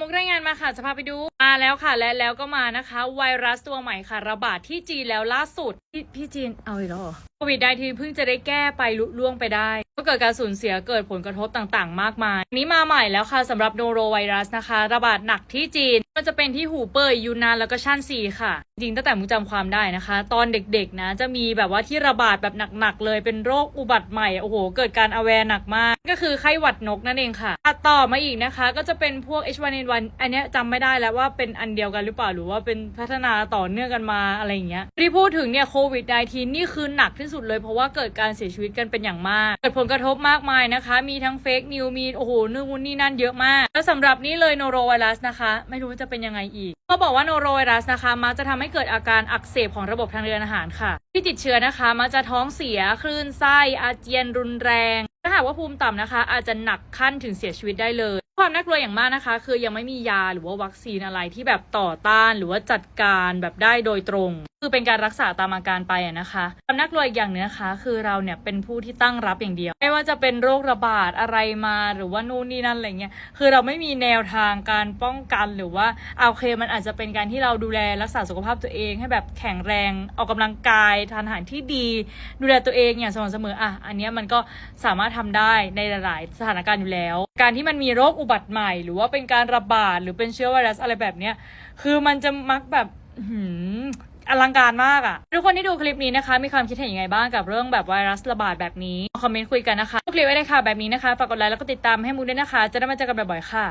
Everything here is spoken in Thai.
มุกรายงานมาค่ะจะพาไปดูมาแล้วค่ะ และแล้วก็มานะคะ ไวรัสตัวใหม่ค่ะ ระบาดที่จีนแล้วล่าสุดพี่พี่จีนเอาอีกแล้วเหรอโควิดไดทีเพิ่งจะได้แก้ไปลุล่วงไปได้ ก็เกิดการสูญเสียเกิดผลกระทบต่างๆ มากมายอันนี้มาใหม่แล้วค่ะสำหรับโนโรไวรัสนะคะ ระบาดหนักที่จีนมันจะเป็นที่หูเป่ยยูนนานแล้วก็ชั่นซีค่ะ จริงๆตั้งแต่มุกจำความได้นะคะ ตอนเด็กๆนะจะมีแบบว่าที่ระบาดแบบหนักๆเลยเป็นโรคอุบัติใหม่โอ้โห เกิดการอแวร์หนักมาก ก็คือไข้หวัดนกนั่นเองค่ะต่อมาอีกนะคะ ก็จะเป็นพวก H1N1 อันนี้จำไม่ได้แล้วว่าเป็นอันเดียวกันหรือเปล่าหรือว่าเป็นพัฒนาต่อเนื่องกันมาอะไรอย่างเงี้ยที่พูดถึงเนี่ยโควิด -19 นี่คือหนักที่สุดเลย เพราะว่าเกิดการเสียชีวิตกันเป็นอย่างมาก เกิดผลกระทบมากมายนะคะ มีทั้งเฟกนิวมีโอ้โหนู่นนี่นั่นเยอะมาก แล้วสำหรับนี่เลยโนโรไวรัสนะคะ ไม่รู้ว่าจะเป็นยังไงอีกเขาบอกว่าโนโรไวรัสนะคะมักจะทำให้เกิดอาการอักเสบของระบบทางเดินอาหารค่ะ ที่ติดเชื้อนะคะมักจะท้องเสียคลื่นไส้อาเจียนรุนแรง ถ้าหากว่าภูมิต่ำนะคะ อาจจะหนักขั้นถึงเสียชีวิตได้เลย ความน่ากลัวอย่างมากนะคะ คือยังไม่มียาหรือว่าวัคซีนอะไรที่แบบต่อต้านหรือว่าจัดการแบบได้โดยตรง คือเป็นการรักษาตามอาการไปอะนะคะความน่ากลัวอีกอย่างนึงนะคะ คือเราเนี่ยเป็นผู้ที่ตั้งรับอย่างเดียว ไม่ว่าจะเป็นโรคระบาดอะไรมาหรือว่านู่นนี่นั่นอะไรเงี้ยคือเราไม่มีแนวทางการป้องกันหรือว่าเอาเคมันอาจจะเป็นการที่เราดูแลรักษาสุขภาพตัวเอง ให้แบบแข็งแรงออกกำลังกายทานอาหารที่ดี ดูแลตัวเองอย่างสม่ำเสมออะอันเนี้ยมันก็สามารถทำได้ในหลาย ๆ สถานการณ์อยู่แล้ว การที่มันมีโรคอุบัติใหม่ หรือว่าเป็นการระบาดหรือเป็นเชื้อไวรัสอะไรแบบเนี้ยคือมันจะมักแบบอื้อหือลังการมากอะ่ะ ทุกคนที่ดูคลิปนี้นะคะ มีความคิดเห็นยังไงบ้างกับเรื่องแบบไวรัสระบาดแบบนี้ คอมเมนต์คุยกันนะคะคลิปไว้เลยค่ะแบบนี้นะคะ ฝากกดไลค์แล้วก็ติดตามให้มูด้วยนะคะ จะได้มาเจอกันบ่อยๆค่ะ